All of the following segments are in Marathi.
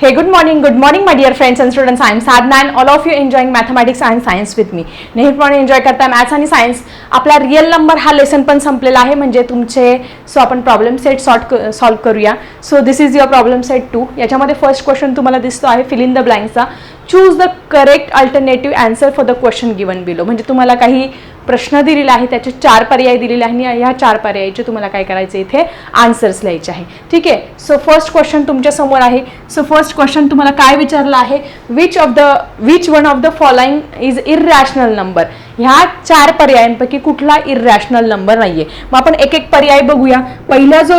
Hey, good morning, good morning, my dear friends and students. I am Sadhna and all of you enjoying mathematics and science with me. नेहमीप्रमाणे एन्जॉय करता मॅथ्स आणि सायन्स आपला रिअल नंबर हा लेसन पण संपलेला आहे म्हणजे तुमचे सो आपण प्रॉब्लेम सेट सॉर्ट सॉल्व करूया. So this is your problem set two याच्यामध्ये फर्स्ट क्वेश्चन तुम्हाला दिसतो आहे fill in the ब्लँकचा choose the correct alternative answer for the question given below म्हणजे तुम्हाला काही प्रश्न दिलेला आहे त्याचे चार पर्याय दिलेले आहे आणि ह्या चार पर्यायाचे तुम्हाला काय करायचे इथे? आन्सर्स लिहायचे आहे. ठीक आहे? सो फर्स्ट क्वेश्चन तुमच्यासमोर आहे. सो फर्स्ट क्वेश्चन तुम्हाला काय विचारलं आहे? Which of the which one of the following is irrational number ह्या चार पर्यायांपैकी कुठला इरॅशनल नंबर नाहीये. मग आपण एक एक पर्याय बघूया. पहिला जो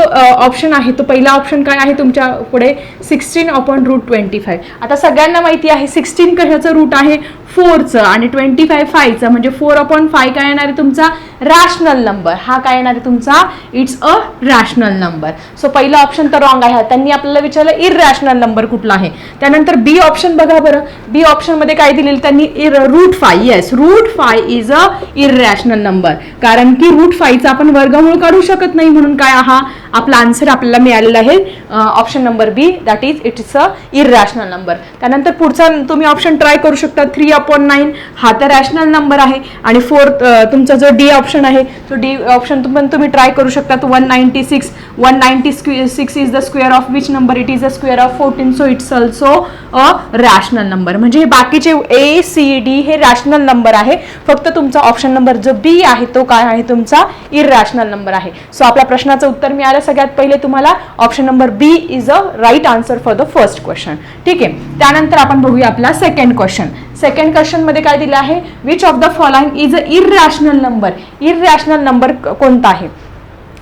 ऑप्शन आहे तो पहिला ऑप्शन काय आहे तुमच्यापुढे? Sixteen upon root twenty five आता सगळ्यांना माहिती आहे सिक्स्टीन कशाचं रूट आहे? फोरचं आणि ट्वेंटी फाय फायचं म्हणजे फोर अपॉन फाय काय येणार आहे तुमचा? रॅशनल नंबर हा काय येणार आहे तुमचा? It's a rational number so पहिला ऑप्शन तर रॉंग आहे. त्यांनी आपल्याला विचारलं इरॅशनल नंबर कुठला आहे? त्यानंतर बी ऑप्शन बघा बरं. बी ऑप्शनमध्ये काय दिलेलं? त्यांनी इर root five yes root five is a irrational number कारण की रूट फायचा आपण वर्गमूळ काढू शकत नाही म्हणून काय? हा आपला आन्सर आपल्याला मिळालेला आहे. Option number B that is it is a irrational number त्यानंतर पुढचा तुम्ही ऑप्शन ट्राय करू शकता. थ्री अपॉन नाईन हा तर रॅशनल नंबर आहे. आणि फोर्थ तुमचा जो डी ऑप्शन आहे तो डी ऑप्शन पण तुम्ही ट्राय करू शकता. One ninety six one ninety six is the square of which number it is the square of fourteen so it's also a rational number म्हणजे हे बाकीचे ए सी डी हे रॅशनल नंबर आहे. फक्त फक्त तुमचा ऑप्शन नंबर जो बी आहे तो काय आहे? तुमचा इरॅशनल नंबर आहे. सो आपल्या प्रश्नाचं उत्तर मिळालं सगळ्यात पहिले तुम्हाला. Option number B is a right answer for the first question ठीक आहे? त्यानंतर आपण बघूया आपला सेकंड क्वेश्चन सेकंड क्वेश्चनमध्ये काय दिलं आहे? Which of the following is a irrational number irrational number कोणता आहे?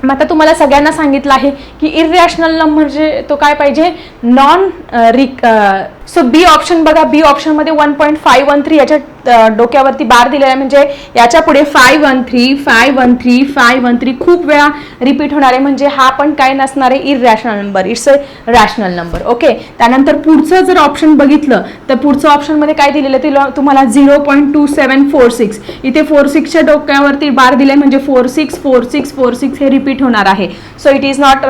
मग आता तुम्हाला सगळ्यांना सांगितलं आहे की इरॅशनल नंबर म्हणजे तो काय पाहिजे? नॉन रिक सो बी ऑप्शन बघा बी ऑप्शनमध्ये one point five one three याच्या डोक्यावरती बार दिलेला आहे. म्हणजे याच्यापुढे five one three five one three five one three खूप वेळा रिपीट होणार आहे. म्हणजे हा पण काय नसणार आहे? Irrational number it's a rational number okay त्यानंतर पुढचं जर ऑप्शन बघितलं तर पुढचं ऑप्शनमध्ये काय दिलेलं आहे? तुम्हाला zero point two seven four six इथे फोर सिक्सच्या डोक्यावरती बार दिले म्हणजे four six four six four six हे रिपीट होणार आहे. So it is not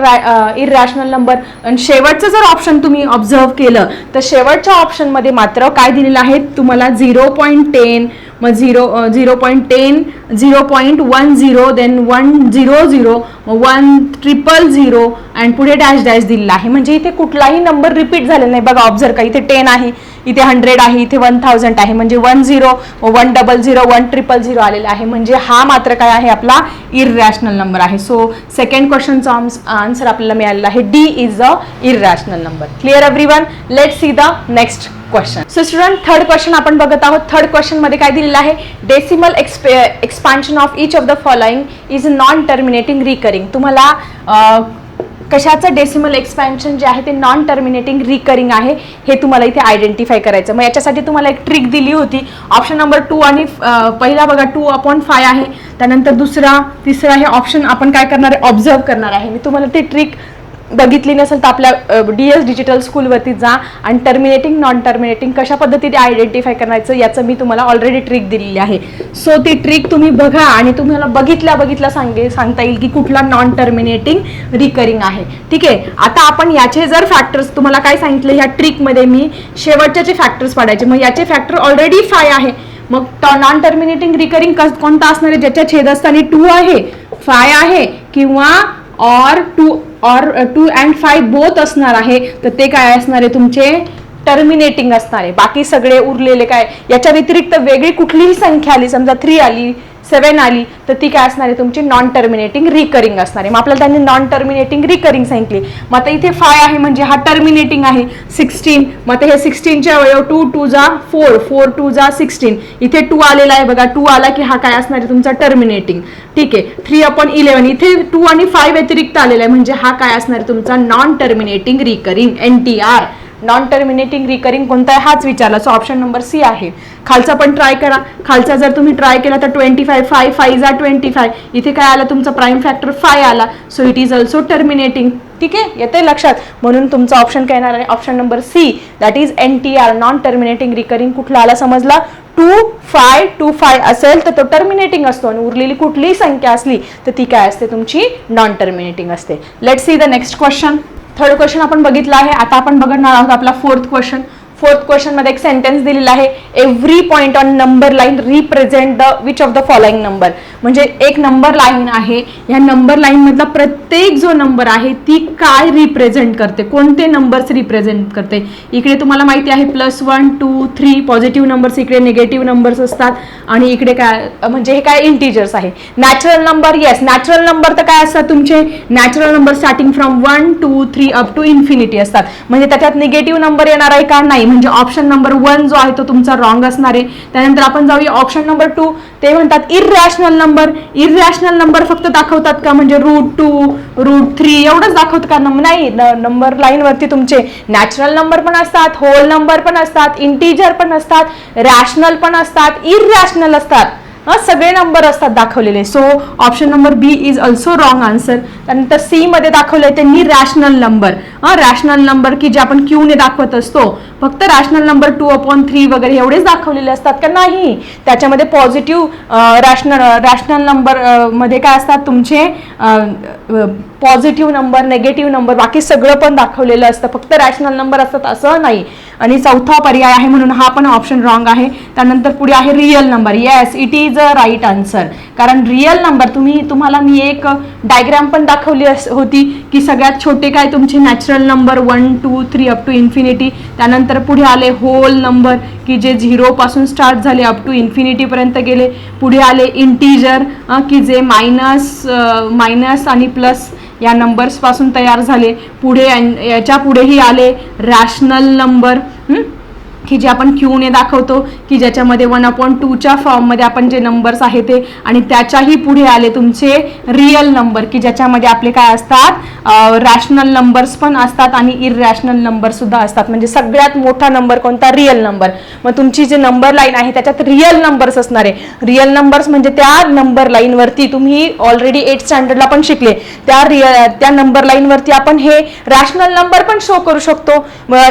irrational number आणि शेवटचं जर ऑप्शन तुम्ही ऑब्झर्व केलं तर शेवटच्या ऑप्शनमध्ये मात्र काय दिलेलं आहे? तुम्हाला झिरो पॉईंट टेन मग zero zero point ten zero point one zero then one zero zero one triple zero and पुढे डॅश डॅश दिलेला आहे. म्हणजे इथे कुठलाही नंबर रिपीट झालेला नाही. बघा ऑब्झर्व का इथे टेन आहे. इथे हंड्रेड आहे इथे वन थाउजंड आहे. म्हणजे one zero one double zero one triple zero आलेला आहे. म्हणजे हा मात्र काय आहे? आपला इररॅशनल नंबर आहे. सो सेकंड क्वेश्चनचा आन्सर आपल्याला मिळालेला आहे. D is a irrational number clear everyone let see the next question so student third question आपण बघत आहोत. थर्ड क्वेश्चनमध्ये काय दिलेलं आहे? Decimal expe expansion of each of the following is non terminating recurring तुम्हाला कशाचं डेसिमल एक्सपॅन्शन जे आहे ते नॉन टर्मिनेटिंग रिकरिंग आहे हे तुम्हाला इथे आयडेंटिफाय करायचं. मग याच्यासाठी तुम्हाला एक ट्रिक दिली होती. ऑप्शन नंबर टू आणि पहिला बघा टू अपॉन फाय आहे. त्यानंतर दुसरा तिसरा हे ऑप्शन आपण काय करणार आहे? ऑब्झर्व करणार आहे. मी तुम्हाला ती ट्रिक बघितली नसेल तर आपल्या डी एस डिजिटल स्कूलवरती जा आणि टर्मिनेटिंग नॉन टर्मिनेटिंग कशा पद्धतीने आयडेंटिफाय करायचं याचं मी तुम्हाला ऑलरेडी ट्रिक दिलेली आहे. सो ती ट्रिक तुम्ही बघा आणि तुम्हाला बघितल्या बघितल्या सांगे सांगता येईल की कुठला नॉन टर्मिनेटिंग रिकरिंग आहे. ठीक आहे? आता आपण याचे जर फॅक्टर्स तुम्हाला काय सांगितलं ह्या ट्रिकमध्ये मी शेवटचे जे फॅक्टर्स पाडायचे मग याचे फॅक्टर ऑलरेडी फाय आहे. मग नॉन टर्मिनेटिंग रिकरिंग कोणता असणार आहे? ज्याच्या छेदस्थानी टू आहे. फाय आहे किंवा or two or two and five both असणार आहे तर ते काय असणार आहे तुमचे? टर्मिनेटिंग असणार आहे. बाकी सगळे उरलेले काय? याच्या व्यतिरिक्त वेगळी कुठलीही संख्या आली समजा थ्री आली सेवन आली तर ती काय असणार आहे? तुमची नॉन टर्मिनेटिंग रिकरिंग असणार आहे. मग आपल्याला त्यांनी नॉन टर्मिनेटिंग रिकरिंग सांगितली. मग आता इथे फाय आहे म्हणजे हा टर्मिनेटिंग आहे सिक्स्टीन मग आता हे सिक्स्टीनच्या अवयव टू टू जा फोर फोर टू जा सिक्स्टीन इथे टू आलेला आहे बघा. टू आला की हा काय असणार आहे? तुमचा टर्मिनेटिंग ठीक आहे? थ्री अपॉन इलेव्हन इथे टू आणि फाय व्यतिरिक्त आलेला आहे. म्हणजे हा काय असणार आहे? तुमचा non terminating recurring N T R non terminating recurring कोणता आहे हाच विचारला. सो ऑप्शन नंबर सी आहे. खालचा पण ट्राय करा. खालचा जर तुम्ही ट्राय केला तर ट्वेंटी फाय फाय फाय जा ट्वेंटी फाय इथे काय आला? तुमचा प्राईम फॅक्टर फाय आला. So it is also terminating ठीक आहे? येते लक्षात? म्हणून तुमचा ऑप्शन काय येणार आहे. Option number C that is N T R non terminating recurring कुठला आला समजला? टू फाय टू फाय असेल तर तो टर्मिनेटिंग असतो. आणि उरलेली कुठलीही संख्या असली तर ती काय असते? तुमची नॉन टर्मिनेटिंग असते. Let see the next question third question आपण बघितला आहे. आता आपण बघणार आहोत आपला फोर्थ क्वेश्चन फोर्थ क्वेश्चनमध्ये एक सेंटेन्स दिलेला आहे. Every point on number line represent the which of the following number म्हणजे एक नंबर लाईन आहे. या नंबर लाईनमधला प्रत्येक जो नंबर आहे ती काय रिप्रेझेंट करते? कोणते नंबर्स रिप्रेझेंट करते? इकडे तुम्हाला माहिती आहे plus one two three positive numbers इकडे निगेटिव्ह नंबर्स असतात. आणि इकडे काय म्हणजे हे काय इंटीजर्स आहे. Natural number yes natural number तर काय असतात तुमचे? Natural number starting from one two three up to infinity असतात. म्हणजे त्याच्यात निगेटिव्ह नंबर येणार आहे का? नाही. म्हणजे ऑप्शन नंबर वन जो आहे तो तुमचा रॉंग असणार आहे. त्यानंतर आपण जाऊया ऑप्शन नंबर टू ते म्हणतात इररॅशनल नंबर इरॅशनल नंबर फक्त दाखवतात का? म्हणजे रूट टू रूट थ्री एवढंच दाखवत का? नाही नंबर लाईनवरती तुमचे नॅचरल नंबर पण असतात होल नंबर पण असतात इंटीजर पण असतात रॅशनल पण असतात इरॅशनल असतात. सगळे नंबर असतात दाखवलेले. So option number B is also wrong answer त्यानंतर सी मध्ये दाखवलंय त्यांनी रॅशनल नंबर रॅशनल नंबर की जे आपण क्यूने दाखवत असतो. फक्त rational number two upon three वगैरे एवढेच दाखवलेले असतात का नाही? त्याच्यामध्ये पॉझिटिव्ह रॅशनल रॅशनल नंबरमध्ये काय असतात तुमचे? पॉझिटिव्ह नंबर नेगेटिव्ह नंबर बाकी सगळं पण दाखवलेलं असतं. फक्त रॅशनल नंबर असतात असं नाही. आणि चौथा पर्याय आहे म्हणून हा पण ऑप्शन रॉंग आहे. त्यानंतर पुढे आहे real number yes it is a right answer कारण रिअल नंबर तुम्ही तुम्हाला मी एक डायग्राम पण दाखवली अस- होती की सगळ्यात छोटे काय तुमचे natural number one two three up to infinity त्यानंतर पुढे आले होल नंबर की जे झिरोपासून स्टार्ट झाले अप टू इन्फिनिटीपर्यंत गेले. पुढे आले इंटीजर की जे मायनस मायनस आणि प्लस या नंबर्सपासून तयार झाले. पुढे याच्या पुढेही आले रॅशनल नंबर की जे आपण क्यूने दाखवतो की ज्याच्यामध्ये वन अपॉन टूच्या फॉर्ममध्ये आपण जे नंबर्स आहे ते आणि त्याच्याही पुढे आले तुमचे रिअल नंबर की ज्याच्यामध्ये आपले काय असतात रॅशनल नंबर्स पण असतात आणि इररॅशनल नंबर सुद्धा असतात. म्हणजे सगळ्यात मोठा नंबर कोणता? रिअल नंबर मग तुमची जे नंबर लाईन आहे त्याच्यात रिअल नंबर्स असणार आहे. रिअल नंबर्स म्हणजे त्या नंबर लाईनवरती तुम्ही ऑलरेडी एट स्टँडर्डला पण शिकले. त्या रिअल त्या नंबर लाईनवरती आपण हे रॅशनल नंबर पण शो करू शकतो.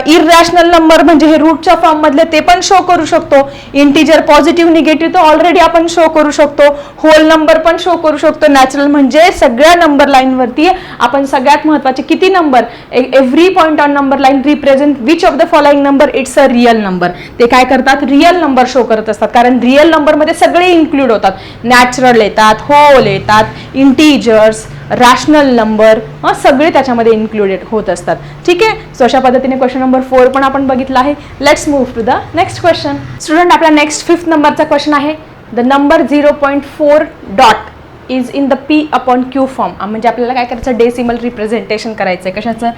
इरॅशनल नंबर म्हणजे हे रूटच्या फॉर्म मधले ते पण शो करू शकतो. इंटीजर पॉझिटिव्ह निगेटिव्ह तर ऑलरेडी आपण शो करू शकतो. होल नंबर पण शो करू शकतो. नॅचरल म्हणजे सगळ्या नंबर लाईनवरती आपण सगळ्यात महत्त्वाचे किती number every point on number line represent which of the following number it's a real number ते काय करतात? रिअल नंबर शो करत असतात. कारण रिअल नंबरमध्ये सगळे इन्क्लूड होतात. नॅचरल येतात होल येतात इंटीजर्स रॅशनल नंबर सगळे त्याच्यामध्ये इन्क्लुडेड होत असतात. ठीक आहे? सो अशा पद्धतीने क्वेश्चन नंबर फोर पण आपण बघितला आहे. Let's move to the next question student आपला नेक्स्ट फिफ्थ नंबरचा क्वेश्चन आहे. The number zero point four dot is in the P upon Q form म्हणजे आपल्याला काय करायचं? डेसिमल रिप्रेझेंटेशन करायचं आहे कशाचं?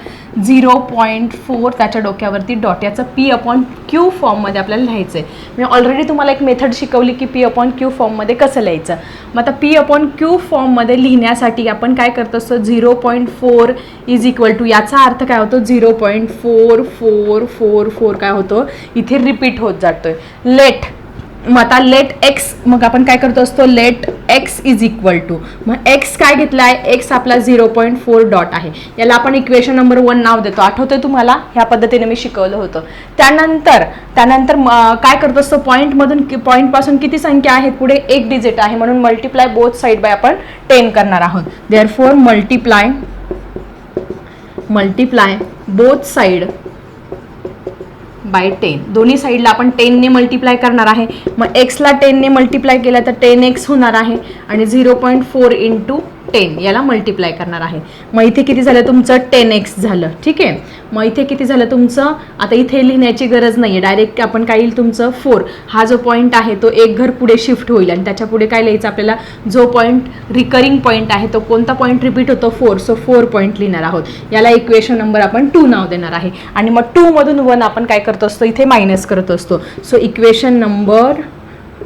झिरो पॉईंट फोर त्याच्या डोक्यावरती डॉट याचं पी अपॉन क्यू फॉर्ममध्ये आपल्याला लिहायचं आहे मी ऑलरेडी तुम्हाला एक मेथड शिकवली की पी अपॉन क्यू फॉर्ममध्ये कसं लिहायचं? मग आता पी अपॉन क्यू फॉर्ममध्ये लिहिण्यासाठी आपण काय करत असतो? Zero point four is equal to याचा अर्थ काय होतो? Zero point four four four four काय होतो? इथे रिपीट होत जातो आहे लेट मग आता लेट एक्स मग आपण काय करतो असतो? Let X is equal to मग एक्स काय घेतला आहे एक्स आपला झिरो पॉईंट फोर डॉट आहे. याला आपण इक्वेशन नंबर वन नाव देतो. आठवतं तुम्हाला? ह्या पद्धतीने मी शिकवलं होतं. त्यानंतर त्यानंतर काय करतो असतो? पॉईंटमधून पॉईंटपासून किती संख्या आहेत? पुढे एक डिजिट आहे. म्हणून मल्टिप्लाय बोथ साईड बाय आपण टेन करणार आहोत. Therefore multiply multiply both side by ten दोन्ही साईडला आपण टेनने मल्टिप्लाय करणार आहे. मग एक्सला टेनने मल्टिप्लाय केलं तर टेन एक्स होणार आहे. आणि zero point four into ten याला मल्टिप्लाय करणार आहे. मग इथे किती झालं तुमचं? टेन एक्स झालं. ठीक आहे? मग इथे किती झालं तुमचं? आता इथे लिहिण्याची गरज नाही आहे डायरेक्ट आपण काय येईल तुमचं? फोर हा जो पॉईंट आहे तो एक घर पुढे शिफ्ट होईल. आणि त्याच्या पुढे काय लिहायचं आपल्याला? जो पॉईंट रिकरिंग पॉईंट आहे तो कोणता पॉईंट रिपीट होतो? फोर सो फोर पॉईंट लिहिणार आहोत. याला इक्वेशन नंबर आपण टू नाव देणार आहे. आणि मग टूमधून वन आपण काय करत असतो? इथे मायनस करत असतो. So equation number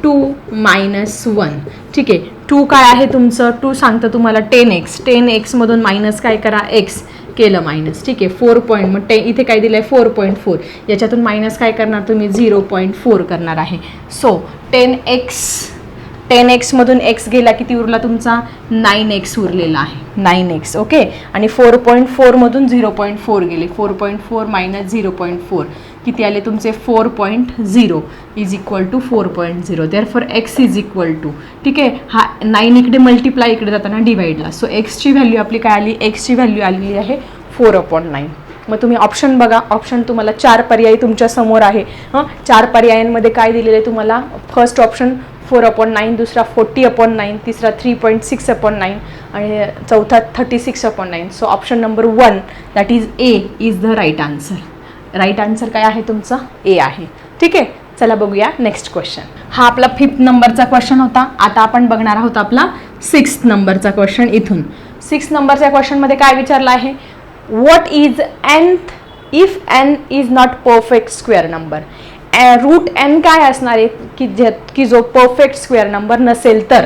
two minus one. ठीक आहे. टू काय आहे तुमचं? टू सांगतं तुम्हाला टेन एक्स. टेन एक्समधून मायनस काय करा? एक्स केलं मायनस. ठीक आहे. फोर पॉईंट मग टे इथे काय दिलं आहे फोर पॉईंट फोर. याच्यातून मायनस काय करणार तुम्ही? झिरो पॉईंट फोर करणार आहे. सो टेन एक्स टेन एक्समधून एक्स गेला किती उरला तुमचा? नाईन एक्स उरलेला आहे. Nine X. ओके? आणि फोर पॉईंट फोरमधून झिरो पॉईंट फोर गेले. Four point four minus zero point four. किती आले तुमचे? Four point zero is equal to four point zero. Therefore X is equal to ठीक आहे? हा नाईन इकडे मल्टिप्लाय इकडे जाताना डिवाईडला सो एक्सची व्हॅल्यू आपली काय आली? एक्सची व्हॅल्यू आलेली आहे फोर अपॉन नाईन मग तुम्ही ऑप्शन बघा. ऑप्शन तुम्हाला चार पर्याय तुमच्यासमोर आहे. हं? चार पर्यायांमध्ये काय दिलेलं आहे तुम्हाला? First option four upon nine दुसरा फोर्टी अपॉन नाईन तिसरा three point six upon nine आणि चौथा thirty six upon nine so option number one that is A is the right answer right answer काय आहे तुमचा? ए आहे. ठीक आहे चला बघूया नेक्स्ट क्वेश्चन हा आपला फिफ्थ नंबरचा क्वेश्चन होता. आता आपण बघणार आहोत आपला सिक्स नंबरचा क्वेश्चन इथून. सिक्स नंबरच्या क्वेश्चनमध्ये काय विचारलं आहे? What is nth if n is not perfect square number root n काय असणार आहे? की जे की जो परफेक्ट स्क्वेअर नंबर नसेल तर?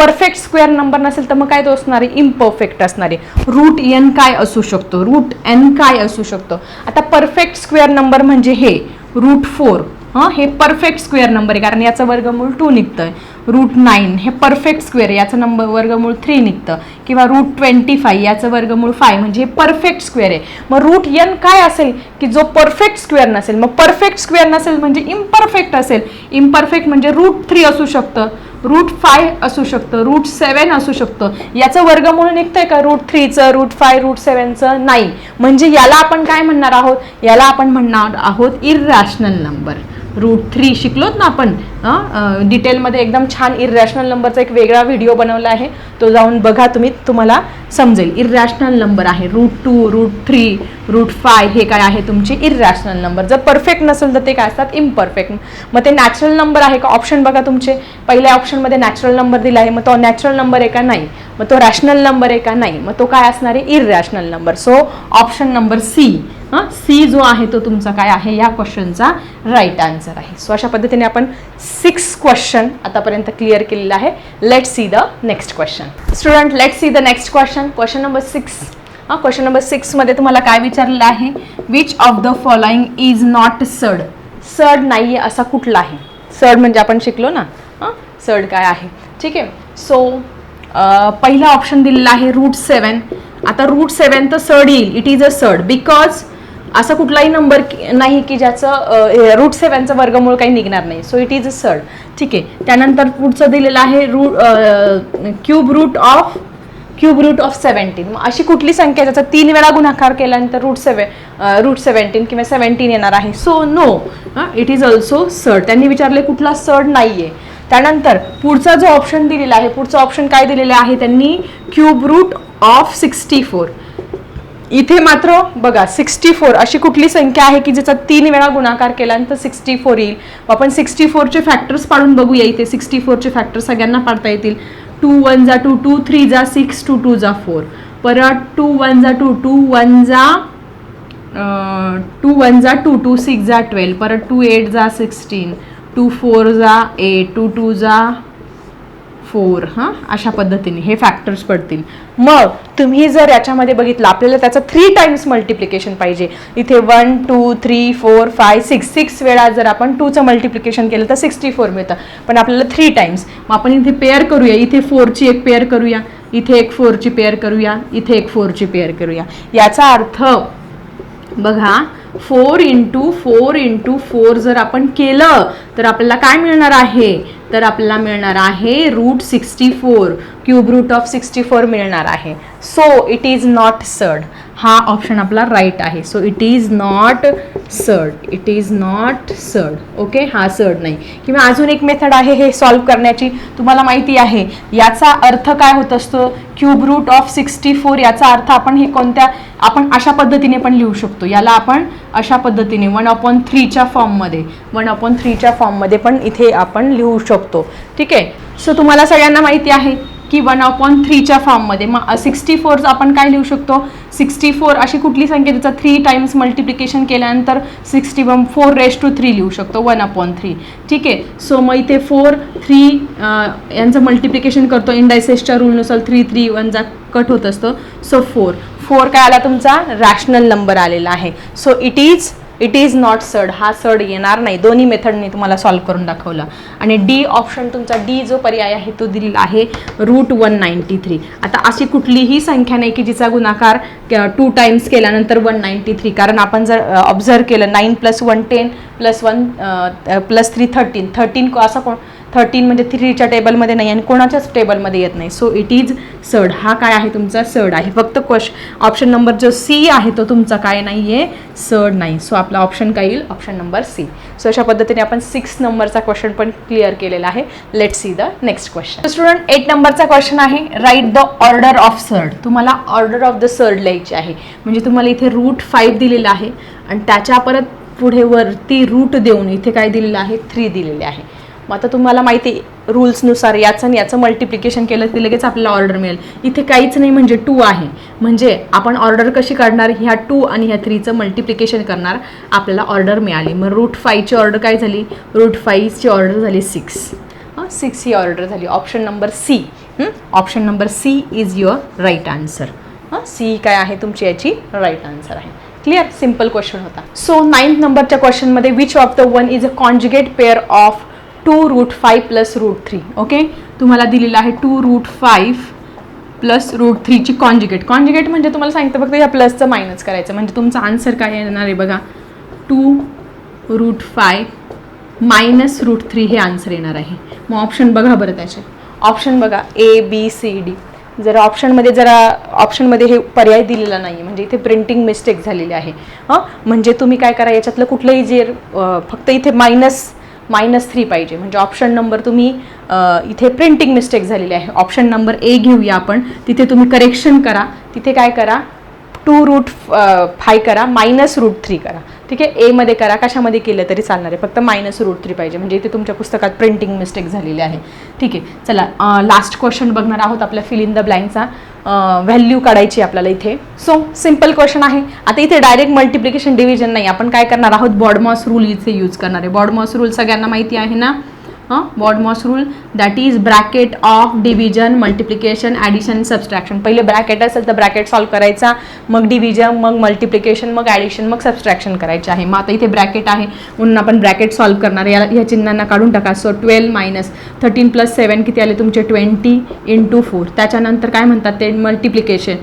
परफेक्ट स्क्वेअर नंबर नसेल तर मग काय तो असणार? आहे इम्परफेक्ट असणार. आहे रूट एन काय असू शकतो? रूट एन काय असू शकतो? आता परफेक्ट स्क्वेअर नंबर म्हणजे हे रूट फोर हां? हे परफेक्ट स्क्वेअर नंबर आहे कारण याचं वर्गमूळ टू निघतं रूट नाईन हे परफेक्ट स्क्वेअर याचं नंबर वर्गमूळ थ्री निघतं. किंवा रूट ट्वेंटी फाय याचं वर्गमूळ फाय म्हणजे हे परफेक्ट स्क्वेअर आहे. मग रूट यन काय असेल? की जो परफेक्ट स्क्वेअर नसेल. मग परफेक्ट स्क्वेअर नसेल म्हणजे इम्परफेक्ट असेल. इम्परफेक्ट म्हणजे रूट थ्री असू शकतं. रूट फाय असू शकतं. रूट सेवन असू शकतं. याचं वर्गमूळ निघतंय का? रूट थ्रीचं रूट फाय रूट सेवनचं नाही. म्हणजे याला आपण काय म्हणणार आहोत? याला आपण म्हणणार आहोत इरॅशनल नंबर रूट थ्री शिकलोत ना आपण डिटेलमध्ये एकदम छान इरॅशनल नंबरचा एक वेगळा व्हिडिओ बनवला आहे. तो जाऊन बघा तुम्ही तुम्हाला समजेल. इरॅशनल नंबर आहे. Root two root three root five हे काय आहे तुमचे इरॅशनल नंबर जर परफेक्ट नसेल तर ते काय असतात? इम्परफेक्ट मग ते नॅचरल नंबर आहे का? ऑप्शन बघा तुमचे. पहिल्या ऑप्शनमध्ये नॅचरल नंबर दिला आहे. मग तो नॅचरल नंबर आहे का? नाही. मग तो रॅशनल नंबर आहे का? नाही. मग तो काय असणार आहे? Irrational number so option number C हां? सी जो आहे तो तुमचा काय आहे? या क्वेश्चनचा राईट आन्सर आहे. सो अशा पद्धतीने आपण सिक्स क्वेश्चन आतापर्यंत क्लिअर केलेलं आहे. Let see the next question student let see the next question question number six हां क्वेश्चन नंबर सिक्समध्ये तुम्हाला काय विचारलेलं आहे? Which of the following is not surd surd नाही आहे असा कुठला आहे? सड म्हणजे आपण शिकलो ना? हां? सड काय आहे? ठीक आहे. सो पहिला ऑप्शन दिलेला आहे रूट सेवन आता रूट सेवन तर सड येईल. इट इज अ सड बिकॉज असा कुठलाही नंबर नाही की ज्याचं रूट सेवनचं वर्गमूळ काही निघणार नाही. सो इट इज अ सड ठीक आहे. त्यानंतर पुढचं दिलेलं आहे root cube root of cube root of seventeen मग अशी कुठली संख्या ज्याचा तीन वेळा गुणाकार केल्यानंतर रूट सेवन रूट सेवन्टीन किंवा सेवन्टीन येणार आहे. So no it is also surd त्यांनी विचारले कुठला सड नाही आहे त्यानंतर पुढचा जो ऑप्शन दिलेला आहे पुढचा ऑप्शन काय दिलेला आहे? त्यांनी cube root of sixty four इथे मात्र बघा सिक्स्टी फोर अशी कुठली संख्या आहे की ज्याचा तीन वेळा गुणाकार केल्यानंतर सिक्स्टी फोर येईल. आपण सिक्स्टी फोरचे फॅक्टर्स पाडून बघूया इथे. सिक्स्टी फोरचे फॅक्टर सगळ्यांना पाडता येतील. टू वन जा टू टू थ्री जा सिक्स टू टू जा फोर परत टू वन जा टू टू वन जा टू वन जा टू टू सिक्स जा ट्वेल्व परत टू एट जा सिक्स्टीन टू फोर जा एट टू टू जा फोर हां? अशा पद्धतीने हे फॅक्टर्स पडतील. मग तुम्ही जर याच्यामध्ये बघितलं आपल्याला त्याचं थ्री टाइम्स मल्टिप्लिकेशन पाहिजे. इथे one two three four five six six वेळा जर आपण टूचं मल्टिप्लिकेशन केलं तर सिक्स्टी फोर मिळतं. पण आपल्याला थ्री टाइम्स मग आपण इथे पेअर करूया. इथे फोरची एक पेअर करूया. इथे एक फोरची पेअर करूया. इथे एक फोरची पेअर करूया. याचा अर्थ बघा four into four into four जर आपण केलं तर आपल्याला काय मिळणार आहे? तर आपल्याला मिळणार आहे root sixty four cube root of sixty four मिळणार आहे. So it is not surd हा ऑप्शन आपला राईट आहे. So it is not surd it is not surd okay हा सर्ड नाही. किंवा अजून एक मेथड आहे हे सॉल्व करण्याची. तुम्हाला माहिती आहे. याचा अर्थ काय होत असतो? Cube root of sixty four याचा अर्थ आपण हे कोणत्या? आपण अशा पद्धतीने पण लिहू शकतो. याला आपण अशा पद्धतीने वन अपॉन थ्रीच्या फॉर्ममध्ये वन अपॉन थ्रीच्या फॉर्ममध्ये पण इथे आपण लिहू शकतो. ठीक आहे? सो तुम्हाला सगळ्यांना माहिती आहे. की वन अपॉन थ्रीच्या फॉर्ममध्ये मग सिक्स्टी फोर आपण काय लिहू शकतो? सिक्स्टी फोर अशी कुठली संख्या? तिचा थ्री टाइम्स मल्टिप्लिकेशन केल्यानंतर sixty one four raise to three लिहू शकतो वन अपॉन थ्री ठीक आहे? सो मग इथे फोर थ्री यांचं मल्टिप्लिकेशन करतो. इंडायसेसच्या रूलनुसार थ्री थ्री वनचा कट होत असतो. सो फोर फोर काय आला तुमचा? रॅशनल नंबर आलेला आहे. So it is it is not surd हा सड येणार नाही. दोन्ही मेथडने तुम्हाला सॉल्व्ह करून दाखवलं. आणि डी ऑप्शन तुमचा डी जो पर्याय आहे तो दिलेला आहे रूट वन नाईन्टी थ्री आता अशी कुठलीही संख्या नाही की जिचा गुणाकार टू टाइम्स केल्यानंतर वन नाईन्टी थ्री कारण आपण जर ऑब्झर्व केलं nine plus one ten plus one plus three thirteen thirteen असा कोण थर्टीन म्हणजे थ्रीच्या टेबलमध्ये नाही आणि कोणाच्याच टेबलमध्ये येत नाही. सो इट इज सड हा काय आहे तुमचा? सड आहे. फक्त क्वेश्चन ऑप्शन नंबर जो सी आहे तो तुमचा काय नाही आहे सड नाही. सो आपला ऑप्शन काय येईल? ऑप्शन नंबर सी सो अशा पद्धतीने आपण सिक्स नंबरचा क्वेश्चन पण क्लिअर केलेला आहे. Let see the next question student eight नंबरचा क्वेश्चन आहे. Write the order of surd तुम्हाला ऑर्डर ऑफ द सर्ड लिहायची आहे. म्हणजे तुम्हाला इथे रूट फाईव्ह दिलेलं आहे. आणि त्याच्या परत पुढे वरती रूट देऊन इथे काय दिलेलं आहे? थ्री दिलेले आहे. मग आता तुम्हाला माहिती रूल्सनुसार याचं आणि याचं मल्टिप्लिकेशन केलं की लगेच आपल्याला ऑर्डर मिळेल. इथे काहीच नाही म्हणजे टू आहे. म्हणजे आपण ऑर्डर कशी काढणार? ह्या टू आणि ह्या थ्रीचं मल्टिप्लिकेशन करणार आपल्याला ऑर्डर मिळाली. मग रूट फाईव्हची ऑर्डर काय झाली? रूट फाईव्हची ऑर्डर झाली सिक्स सिक्स ही ऑर्डर झाली. Option number C option number C is your right answer हां? सी काय आहे तुमची याची? राईट आन्सर आहे. क्लिअर सिंपल क्वेश्चन होता. सो नाईन्थ नंबरच्या क्वेश्चनमध्ये which of the one is a conjugate pair of two root five plus root three okay? तुम्हाला दिलेलं आहे two root five plus root थ्रीची conjugate. Conjugate म्हणजे तुम्हाला सांगितलं फक्त या प्लसचं मायनस करायचं. म्हणजे तुमचा आन्सर काय येणार आहे बघा. Two root five minus root three हे आन्सर येणार आहे. मग ऑप्शन बघा बरं त्याचे. ऑप्शन बघा ए बी सी डी जर ऑप्शनमध्ये जरा ऑप्शनमध्ये हे पर्याय दिलेला नाही म्हणजे इथे प्रिंटिंग मिस्टेक झालेली आहे. हां? म्हणजे तुम्ही काय करा याच्यातलं कुठलंही जे फक्त इथे मायनस मायनस थ्री पाहिजे. म्हणजे ऑप्शन नंबर तुम्ही इथे प्रिंटिंग मिस्टेक झालेली आहे. ऑप्शन नंबर ए घेऊया आपण. तिथे तुम्ही करेक्शन करा. तिथे काय करा? टू रूट फाय करा. मायनस रूट थ्री करा. ठीक आहे? एमध्ये करा. कशामध्ये केलं तरी चालणार आहे. फक्त मायनस रूट थ्री पाहिजे. म्हणजे इथे तुमच्या पुस्तकात प्रिंटिंग मिस्टेक झालेली आहे. ठीक आहे? चला लास्ट क्वेश्चन बघणार आहोत आपल्या फिल इन द ब्लँकचा व्हॅल्यू काढायची आपल्याला इथे. सो सिंपल क्वेश्चन आहे. आता इथे डायरेक्ट मल्टिप्लिकेशन डिव्हिजन नाही. आपण काय करणार आहोत? बॉडमॉस रूल इथे यूज करणार आहे. बॉडमॉस रूल सगळ्यांना माहिती आहे ना? हां? MOS rule that is bracket of division multiplication addition subtraction पहिले ब्रॅकेट असेल तर ब्रॅकेट सॉल्व करायचा मग डिव्हिजन मग मल्टिप्लिकेशन मग ॲडिशन मग सबस्ट्रॅक्शन करायचे आहे. मग आता इथे ब्रॅकेट आहे. म्हणून आपण ब्रॅकेट सॉल्व करणार या याला ह्या चिन्हांना काढून टाका. So twelve minus thirteen plus seven किती आले तुमचे? ट्वेंटी इंटू फोर त्याच्यानंतर काय म्हणतात ते? मल्टिप्लिकेशन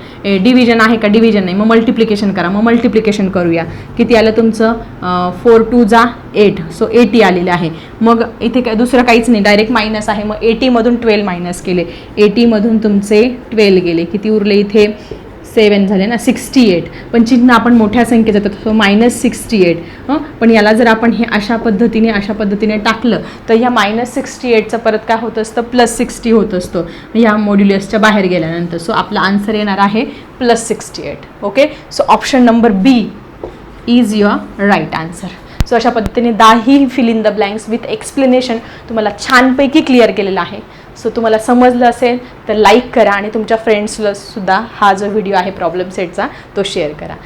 डिव्हिजन आहे का? डिव्हिजन नाही. मग मल्टिप्लिकेशन करा. मग मल्टिप्लिकेशन करूया. किती आलं तुमचं? फोर टू जा. एट सो एटी आलेलं आहे. मग इथे काय दुसरं काहीच नाही. डायरेक्ट मायनस आहे. मग एटीमधून ट्वेल्व मायनस केले. एटीमधून तुमचे ट्वेल्व गेले. किती उरले इथे? सेवन झाले ना? सिक्स्टी एट पण चिन्ह आपण मोठ्या संख्येचं येतं. सो मायनस सिक्स्टी एट हं? पण याला जर आपण हे अशा पद्धतीने अशा पद्धतीने टाकलं तर ह्या मायनस सिक्स्टी एटचं परत काय होत असतं? प्लस सिक्स्टी होत असतो. ह्या मॉड्युलसच्या बाहेर गेल्यानंतर. सो आपला आन्सर येणार आहे plus sixty eight okay so option number B is your right answer so अशा पद्धतीने दाही fill in the blanks with explanation तुम्हाला छानपैकी क्लिअर केलेलं आहे. सो तुम्हाला समजलं असेल तर लाईक करा आणि तुमच्या फ्रेंड्सला सुद्धा हा जो व्हिडिओ आहे प्रॉब्लेम सेटचा तो शेअर करा.